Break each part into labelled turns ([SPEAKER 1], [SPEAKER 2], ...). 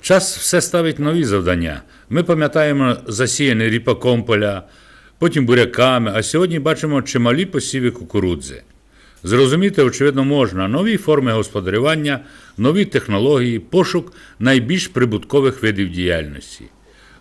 [SPEAKER 1] Час все ставить нові завдання. Ми пам'ятаємо засіяний ріпаком поля, потім буряками, а сьогодні бачимо чималі посіви кукурудзи. Зрозуміти, очевидно, можна нові форми господарювання, нові технології, пошук найбільш прибуткових видів діяльності.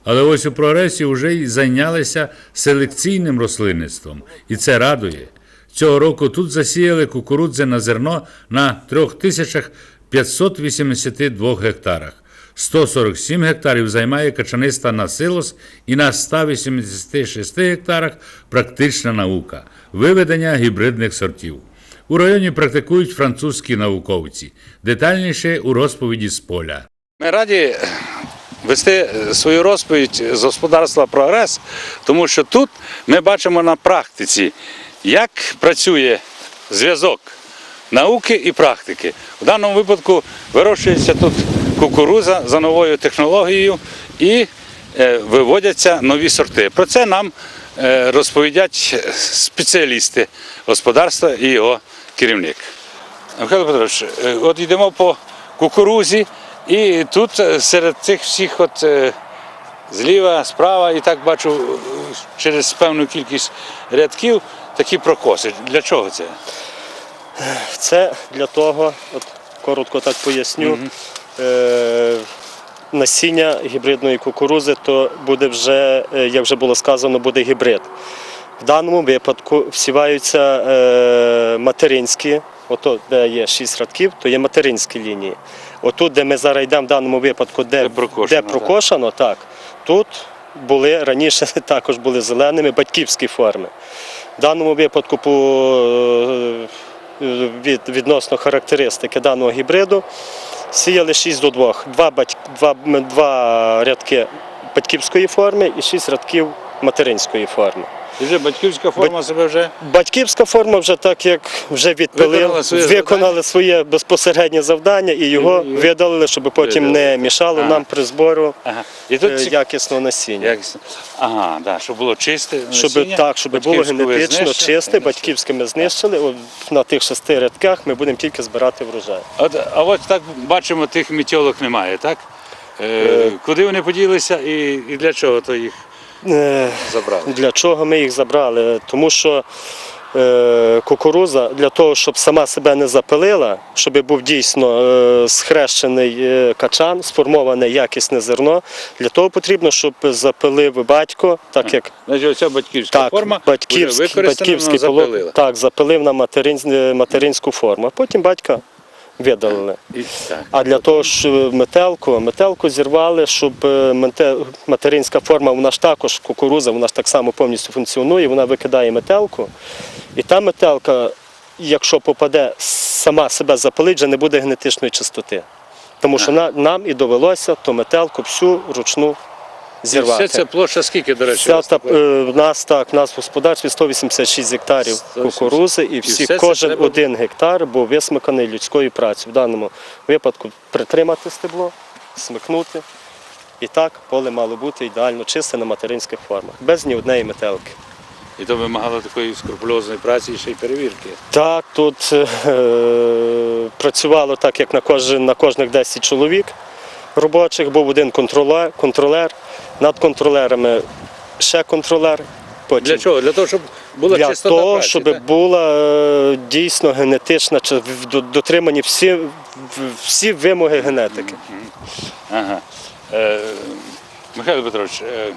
[SPEAKER 1] Але ось у прогресі вже й зайнялися селекційним рослинництвом, і це радує. Цього року тут засіяли кукурудзи на зерно на 3582 гектарах. 147 гектарів займає качаниста на силос і на 186 гектарах практична наука виведення гібридних сортів. У районі практикують французькі науковці. Детальніше у розповіді з поля.
[SPEAKER 2] Ми раді вести свою розповідь з господарства Прогрес, тому що тут ми бачимо на практиці, як працює зв'язок науки і практики. В даному випадку вирощується тут кукуруза за новою технологією і е, виводяться нові сорти. Про це нам е, розповідять спеціалісти господарства і його керівник. Михайло Петрович, е, от йдемо по кукурузі, і тут серед цих всіх от зліва, справа, і так бачу через певну кількість рядків такі прокоси. Для чого це?
[SPEAKER 3] Це для того, от коротко так поясню, е, насіння гібридної кукурузи, то буде вже, е, як вже було сказано, буде гібрид. В даному випадку всіваються е, материнські, ото де є 6 радків, то є материнські лінії. Отут, де ми зараз йдемо в даному випадку, де,
[SPEAKER 2] Де прокошено,
[SPEAKER 3] де прокошено, так, тут були раніше також були зеленими батьківські форми. В даному випадку по е, від, відносно характеристики даного гібриду сіяли 6 до 2. Два, батьк, два, два рядки батьківської форми і 6 рядків материнської форми.
[SPEAKER 2] І вже батьківська форма себе вже
[SPEAKER 3] Батьківська форма вже так як вже відпилив,
[SPEAKER 2] Виконала своє
[SPEAKER 3] виконали своє безпосереднє завдання і його
[SPEAKER 2] І- і-
[SPEAKER 3] видалили, щоб потім не мішало
[SPEAKER 2] Ага.
[SPEAKER 3] нам при збору
[SPEAKER 2] ага. І тут
[SPEAKER 3] е,
[SPEAKER 2] ці-
[SPEAKER 3] якісного насіння.
[SPEAKER 2] якісно. Ага, да, щоб було чисте.
[SPEAKER 3] Щоб
[SPEAKER 2] насіння,
[SPEAKER 3] так, щоб було
[SPEAKER 2] батьківську ви
[SPEAKER 3] генетично чисте, батьківське ми знищили. От на тих шести рядках ми будемо тільки збирати врожай.
[SPEAKER 2] От, а от так бачимо, тих мітьолок немає, так? Е, куди вони поділися і, і для чого то їх
[SPEAKER 3] Е,
[SPEAKER 2] забрали?
[SPEAKER 3] Для чого ми їх забрали? Тому що е, кукуруза для того, щоб сама себе не запилила, щоб був дійсно е, схрещений е, качан, сформоване якісне зерно. Для того потрібно, щоб запилив батько, так як
[SPEAKER 2] Значить, оця батьківська
[SPEAKER 3] так,
[SPEAKER 2] форма
[SPEAKER 3] батьківський,
[SPEAKER 2] використана,
[SPEAKER 3] батьківський
[SPEAKER 2] запилила.
[SPEAKER 3] так, запилив на материн, е, материнську форму. А потім батька видалили. А для того, щоб метелку, метелку зірвали, щоб е, материнська форма, вона ж також кукуруза, вона ж так само повністю функціонує, вона викидає метелку. І та метелка, якщо попаде, сама себе запалить, вже не буде генетичної чистоти. Тому що нам і довелося ту метелку всю ручну зірвати.
[SPEAKER 2] Вся ця площа скільки, до речі?
[SPEAKER 3] Вся та, е, в нас так, в нас в господарстві 186 гектарів
[SPEAKER 2] 180.
[SPEAKER 3] кукурузи, і
[SPEAKER 2] І
[SPEAKER 3] всі,
[SPEAKER 2] це
[SPEAKER 3] кожен
[SPEAKER 2] треба-
[SPEAKER 3] один гектар був висмиканий людською працею. В даному випадку притримати стебло, смикнути. І так поле мало бути ідеально чисте на материнських формах, без ні однієї метелки.
[SPEAKER 2] І то вимагало такої скрупульозної праці і ще й перевірки.
[SPEAKER 3] Так, тут е, працювало так, як на, кожен, на кожних 10 чоловік робочих, був один контролер, контролер. Над контролерами ще контролер. Потім
[SPEAKER 2] Для чого? Для того, щоб була
[SPEAKER 3] для
[SPEAKER 2] чистота
[SPEAKER 3] того,
[SPEAKER 2] праці,
[SPEAKER 3] щоб
[SPEAKER 2] так?
[SPEAKER 3] була е, дійсно генетична, дотримані всі, всі вимоги генетики.
[SPEAKER 2] Ага. Е, Михайло Петрович, е,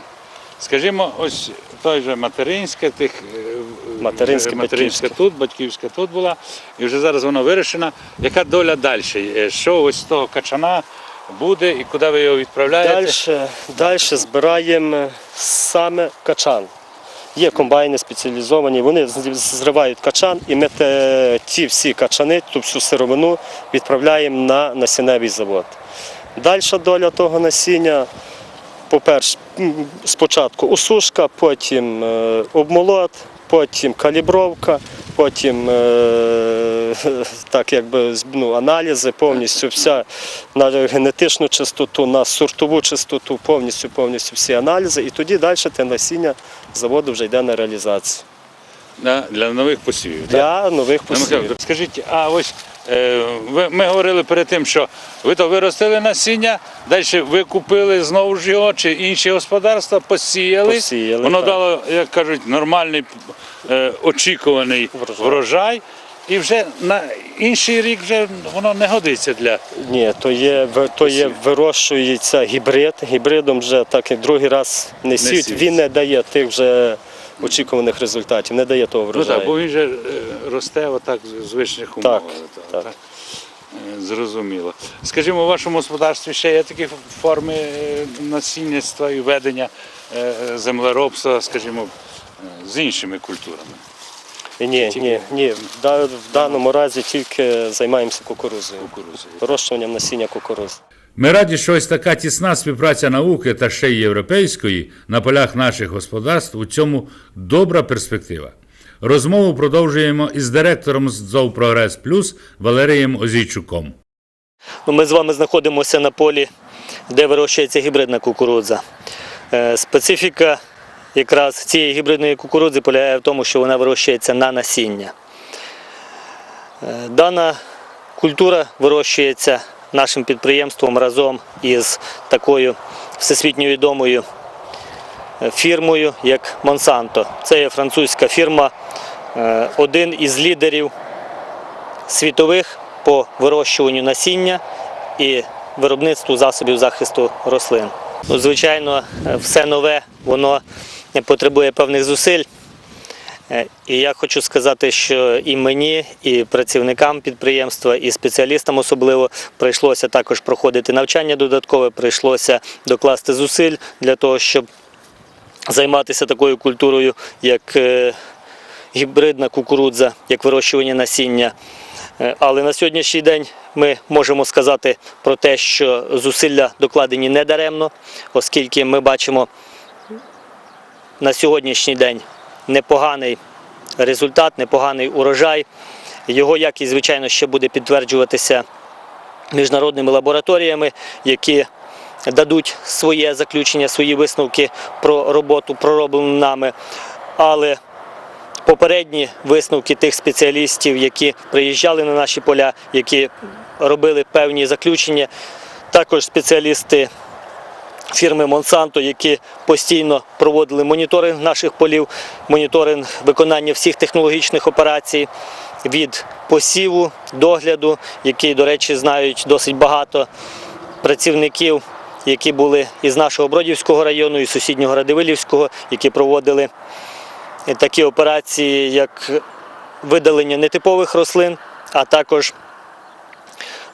[SPEAKER 2] скажімо, ось той же материнська, тих е,
[SPEAKER 3] Материнське,
[SPEAKER 2] е, материнська
[SPEAKER 3] батьківське.
[SPEAKER 2] тут, батьківська тут була, і вже зараз воно вирішено. Яка доля далі? Е, Що ось з того качана буде і куди ви його відправляєте?
[SPEAKER 3] Далі, далі збираємо саме качан. Є комбайни спеціалізовані, вони зривають качан і ми те, ті всі качани, ту всю сировину відправляємо на насінневий завод. Далі доля того насіння, по-перше, спочатку усушка, потім е, обмолот, потім калібровка, потім е, так якби ну, аналізи, повністю вся на генетичну чистоту, на сортову чистоту, повністю, повністю всі аналізи. І тоді далі те насіння заводу вже йде на реалізацію.
[SPEAKER 2] Да, для нових посівів. так?
[SPEAKER 3] Для нових
[SPEAKER 2] Ну,
[SPEAKER 3] посівів.
[SPEAKER 2] Скажіть, а ось е, ви- ми говорили перед тим, що ви то виростили насіння, далі ви купили знову ж його, чи інші господарства, посіяли.
[SPEAKER 3] Посіяли,
[SPEAKER 2] Воно
[SPEAKER 3] так.
[SPEAKER 2] дало, як кажуть, нормальний очікуваний
[SPEAKER 3] Врожай.
[SPEAKER 2] І вже на інший рік вже воно не годиться для.
[SPEAKER 3] Ні, то є, то є вирощується гібрид. Гібридом вже так як другий раз не сіють, він не дає тих вже очікуваних результатів, не дає того
[SPEAKER 2] Ну
[SPEAKER 3] врожаю.
[SPEAKER 2] так, бо він же е, росте отак в звичних умовах.
[SPEAKER 3] Так, так.
[SPEAKER 2] Е, Зрозуміло. Скажімо, у вашому господарстві ще є такі форми е, насінництва і ведення е, землеробства, скажімо, е, з іншими культурами.
[SPEAKER 3] Ні, ні, ні. В даному разі тільки займаємося кукурузою. Вирощуванням насіння кукурузи.
[SPEAKER 1] Ми раді, що ось така тісна співпраця науки та ще й європейської на полях наших господарств у цьому добра перспектива. Розмову продовжуємо із директором ЗОВ Прогрес Плюс Валерієм Озійчуком.
[SPEAKER 4] Ну, Ми з вами знаходимося на полі, де вирощується гібридна кукурудза. Е, Специфіка якраз цієї гібридної кукурудзи полягає в тому, що вона вирощується на насіння. Е, Дана культура вирощується нашим підприємством разом із такою всесвітньо відомою е, фірмою, як Monsanto. Це є французька фірма, е, один із лідерів світових по вирощуванню насіння і виробництву засобів захисту рослин. Ну, звичайно, все нове воно потребує певних зусиль. Е, І я хочу сказати, що і мені, і працівникам підприємства, і спеціалістам особливо прийшлося також проходити навчання додаткове, прийшлося докласти зусиль для того, щоб займатися такою культурою, як е, гібридна кукурудза, як вирощування насіння. Е, Але на сьогоднішній день ми можемо сказати про те, що зусилля докладені не даремно, оскільки ми бачимо на сьогоднішній день непоганий результат, непоганий урожай. Його якість, звичайно, ще буде підтверджуватися міжнародними лабораторіями, які дадуть своє заключення, свої висновки про роботу, пророблену нами. Але попередні висновки тих спеціалістів, які приїжджали на наші поля, які робили певні заключення, також спеціалісти фірми Monsanto, які постійно проводили моніторинг наших полів, моніторинг виконання всіх технологічних операцій від посіву, догляду, які, до речі, знають досить багато працівників, які були із нашого Бродівського району, і сусіднього Радивилівського, які проводили такі операції, як видалення нетипових рослин, а також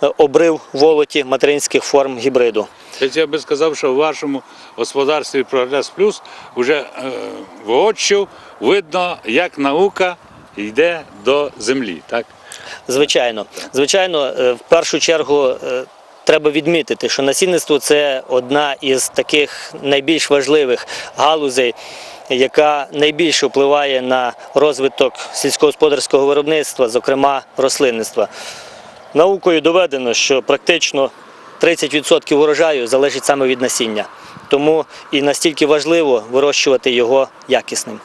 [SPEAKER 4] е, обрив волоті материнських форм гібриду.
[SPEAKER 2] Я би сказав, що в вашому господарстві Прогрес Плюс вже е, воочию видно, як наука йде до землі. Так?
[SPEAKER 4] Звичайно, звичайно, е, в першу чергу е, треба відмітити, що насінництво це одна із таких найбільш важливих галузей, яка найбільше впливає на розвиток сільськогосподарського виробництва, зокрема рослинництва. Наукою доведено, що практично 30% урожаю залежить саме від насіння. Тому і настільки важливо вирощувати його якісним.